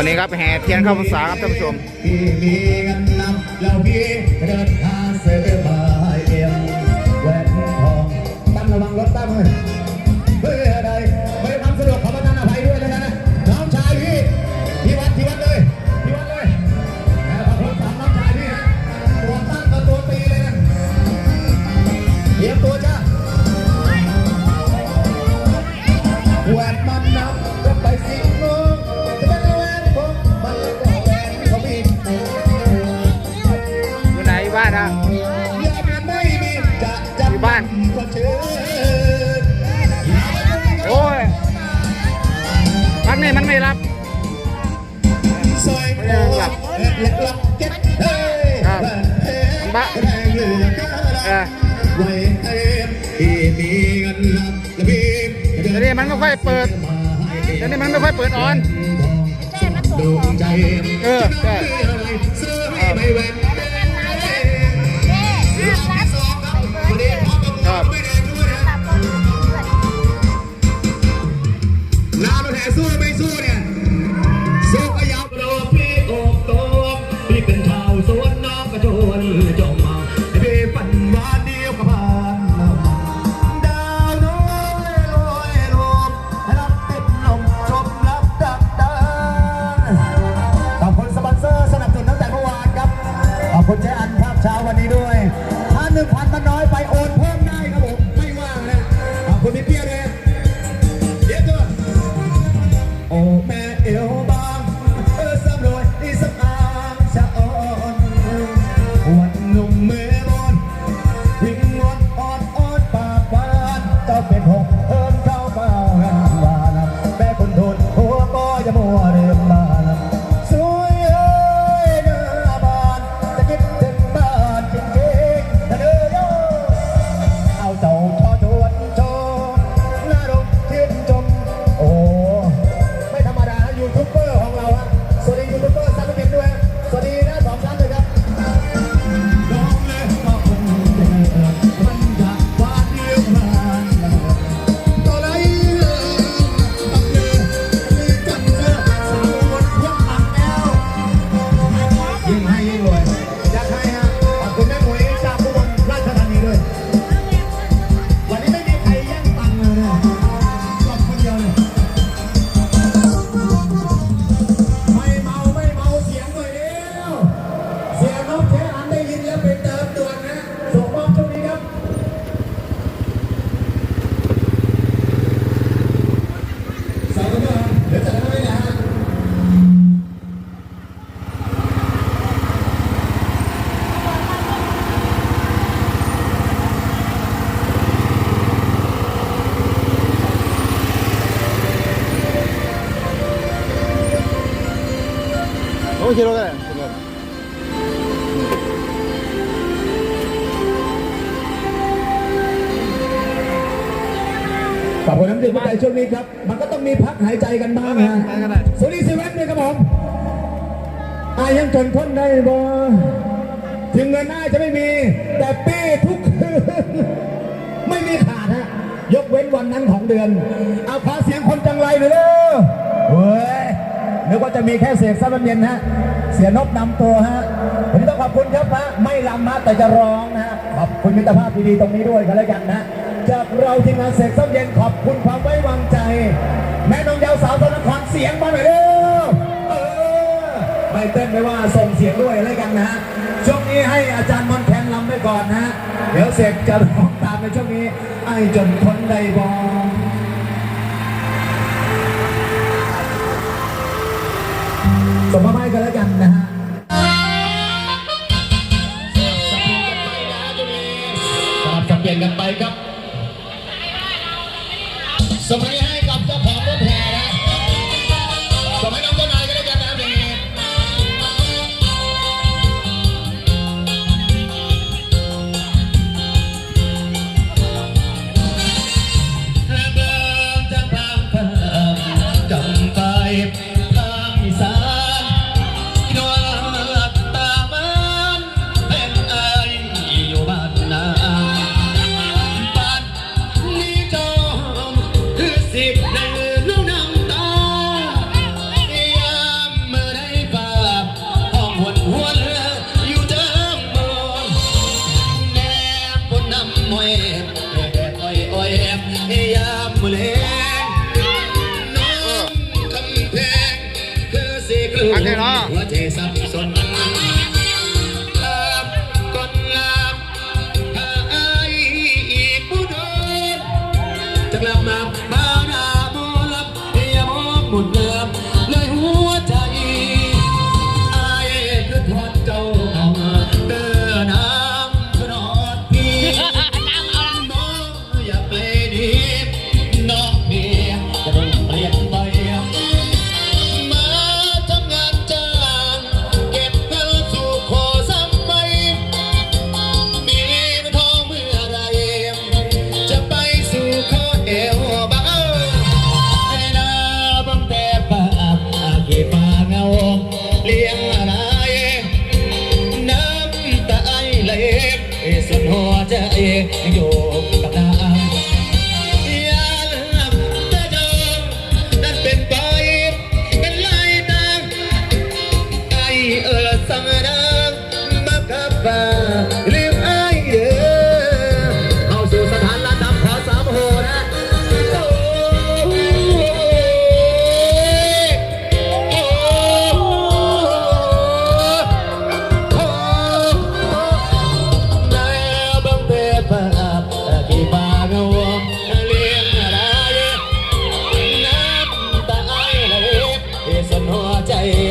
วันนี้ครับแห่เทียนเข้าพรรษาครับท่านผู้ชมพี่มีเงินนำแล้วพี่เดินทางเสือมาเอ็มแหวนทองตั้งระวังรถตั้งเลย มันไม่ค่อยเปิดเดี๋ยวนี้มันไม่ค่อยเปิดออนดวงใจเออใช่ ขอบคุณน้ำดื่มใจช่วงนี้ครับ มันก็ต้องมีพักหายใจกันบ้างนะไปกันได้สวัสดีเซเว่นด้วยครับผมอายังจนพ้นได้บ่ถึงเงินหน้าจะไม่มี แต่เป้ทุกคืนไม่มีขาดฮะ ยกเว้นวันนั้นของเดือน เอาขอเสียงคนจังไรหน่อยเด้อเฮ้ยนึกว่าจะมีแค่เสกซับน้ำเย็นฮะ เสียนบนำตัวฮะวันนี้ต้องขอบคุณครับฮะ ไม่ลำฮะแต่จะร้องนะฮะ ขอบคุณมิตรภาพดีๆตรงนี้ด้วยกันแล้วกันนะ จากเราทีมงานเสกซับเย็นขอบคุณความไว้วางใจ แม่นงยาวสาวสนครเสียงมาหน่อยเร็วเออไม่เต้นไม่ว่าส่งเสียงด้วยแล้วกันนะฮะช่วงนี้ให้อาจารย์มอนแคนลำไปก่อนนะฮะเดี๋ยวเสกจะร้องตามในช่วงนี้ไอ้จนคนใดบองส่งมาให้กันแล้วกันนะฮะสลับสับเปลี่ยนกันไปครับ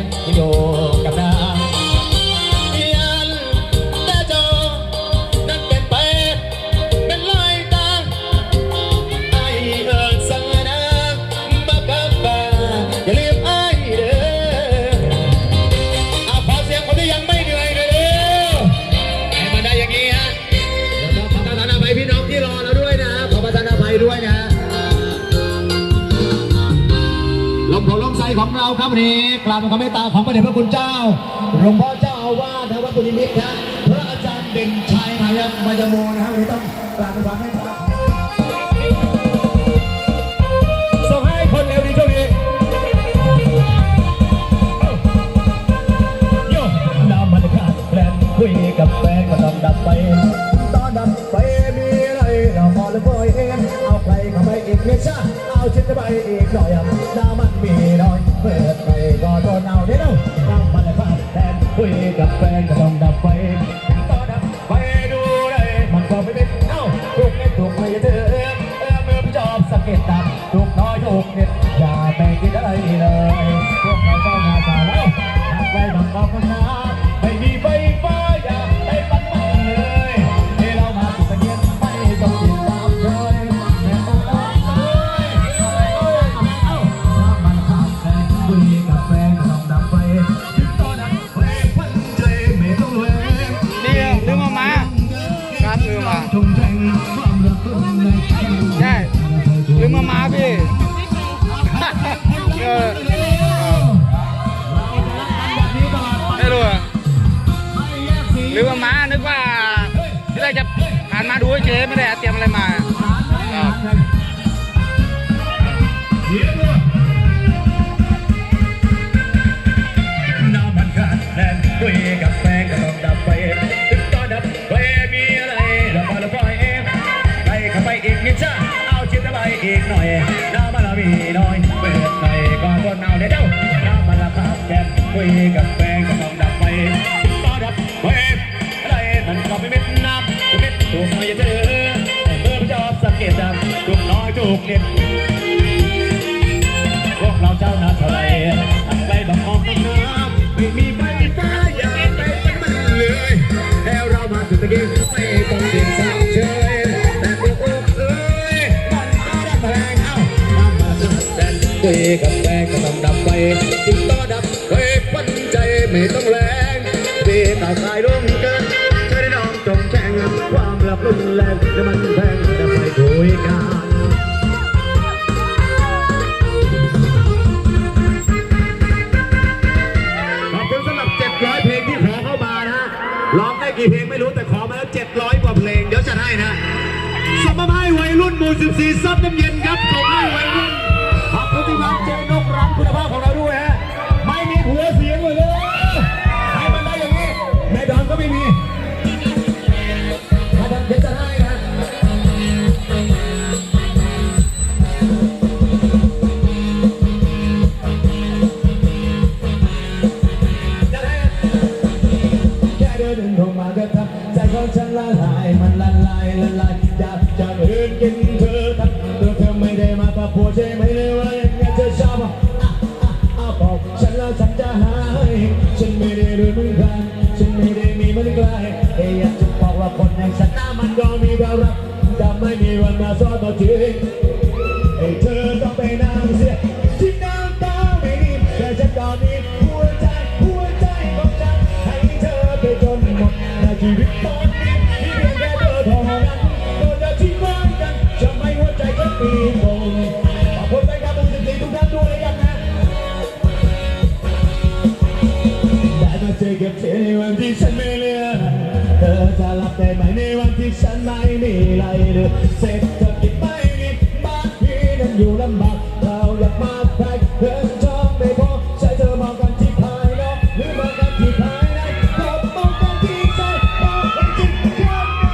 บอยู่ องใสของเราครับนี้กราบขอเมตตาของพระเดชพระคุณเจ้าหลวงพ่อเจ้าอาวาสนะวัดปุณิมิตรนะพระอาจารย์เด่นชัยมายมายโมนะครับต้องกราบขอเม่งให้เรมันาต้องดับไปตองดับไป จะไปอีกหน่อยดามันมีน้อยเปิด คุยกับแฟนก็ต้องดับไฟต่อดับไฟอะไรมันก็ไม่เม็ดน้ำเม็ดถูกไม่เจอเมื่อจอบสังเกตดับถูกน้อยถูกเน็ตพวกเราเจ้าน้าทะเลทำไปบังออกน้ำไม่มีไฟฟ้าอย่าเป็นมันเลยแล้วเรามาถึงตะกี้ไม่ต้องเดิสาเชยแต่พวกเอ้ยมันก็ได้แรงเอามาถึงแดนคุยกับ ไม่ต้องแรงปีตาสายลงเกินเธอได้น้องจงแข่งความหลับลุ่มแรงจะมันแพงแต่ไปโดยการขอบคุณสำหรับ 700 เพลงที่ขอเข้ามานะร้องได้กี่เพลงไม่รู้แต่ขอมาแล้ว 700 กว่าเพลง เดี๋ยวจะให้นะสมมติให้วัยรุ่นหมู่14ซับน้ำเย็นครับขอให้วัยรุ่น ม่มีวันมาสอนตัวจริงให้เธอต้องไปนั่งเสียที่น้ำตาไม่ดีแต่ฉันก็มีหัวใจหัวใจของฉันให้เธอไปจนหมดในชีวิต ฉันไม่มีอะไรเหลยเศรษฐกิจไม่ดีบ้านพี่นั้นอยู่ลำบากเราอยากมาแพ็คเงินทองไม่พอใช้เธอมองกันที่ภายนอกหรือมองกันที่ภายในเรามองกันที่ใจมองกันที่ข้างใน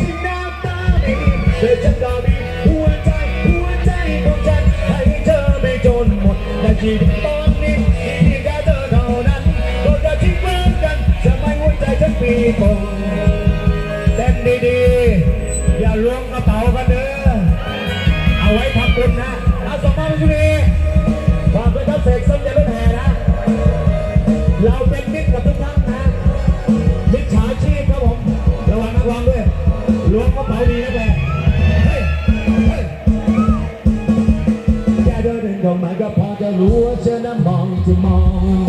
ที่น้ำตาดีเธอจะก็มีหัวใจหัวใจของฉันให้เธอไม่จนหมดในชีวิตตอนนี้มีแค่เธอเท่านั้นก็จะทิ้งมือกันจะไม่หัวใจฉันปีโป่ง จะมองที่มอง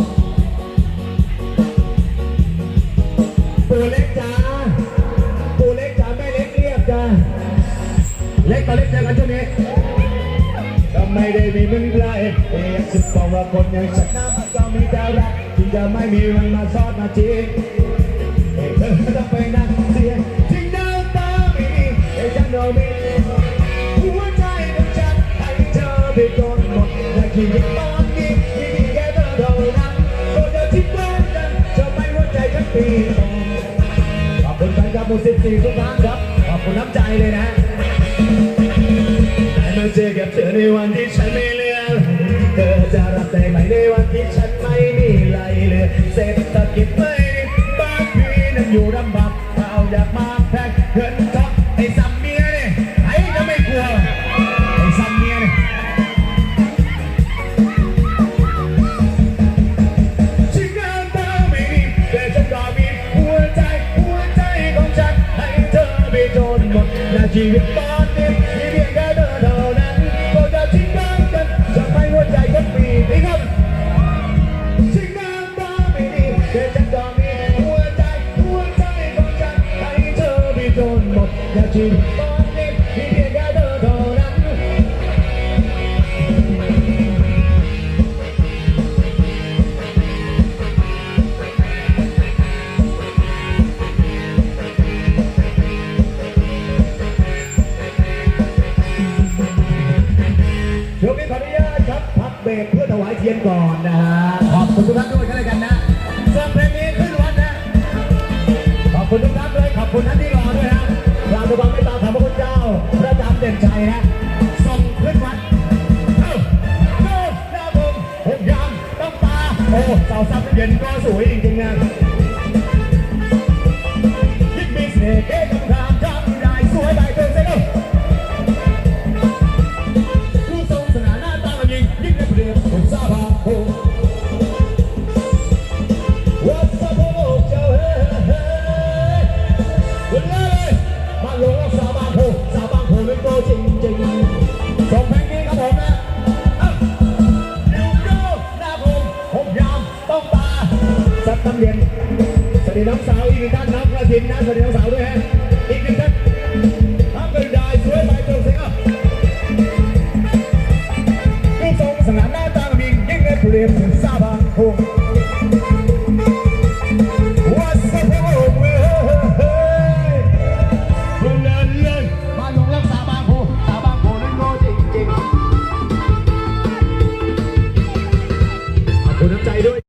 ตัวเล็กจ้าปูเล็กจ้าไม่เล็กเรียบจ้าเล็กต่อเล็กเจอกันช่วงนี้ก็ไม่ได้มีมึงไรเอยากจะบอกว่าคนอย่างฉันน่ามันก็มีแต่รักที่จะไม่มีวันมาซอดมาจี ปีขอบคุณแฟนคลับมูสิบสี่ทุกท่านครับ ขอบคุณน้ำใจเลยนะแต่มาเจอกับเธอในวันที่ฉันไม่เหลือเธอจะรับได้ไหมในวันที่ฉันไม่มีไรเหลยเศรษฐกิจไม่บ้านพี่นั้นอยู่ลำบากเราอยากมา ด เพื่ยเทียนก่อนนะฮะ ขอบคุณทุกท่านด้วยกันเลยกันนะส่วนเพลงนี้ขึ้นวัดนะ ขอบคุณทุกท่านเลยขอบคุณท่านที่รอด้วยนะกราบด้วยความเมตาขอบพระคุณเจ้า พระจารย์เด่นชัยนะ ส่งขึ้นวัดเอ้าเอ้าหน้าผมผมยามต้องตา โอ้สาวซับเย็นก็สวยจริงๆนะยิ่งมี สัตว์ตำเย็นสวัสดีน้องสาวอีกหนึ่งท่านน้องกระถินนะสวัสดีน้องสาวด้วยฮะอีกหนึ่งท่านทำเป็นได้สวยไปตรงเสียงอะผู้ทรงสง่าหน้าตามียิ่งได้เปรียนถึงซาบางโฮ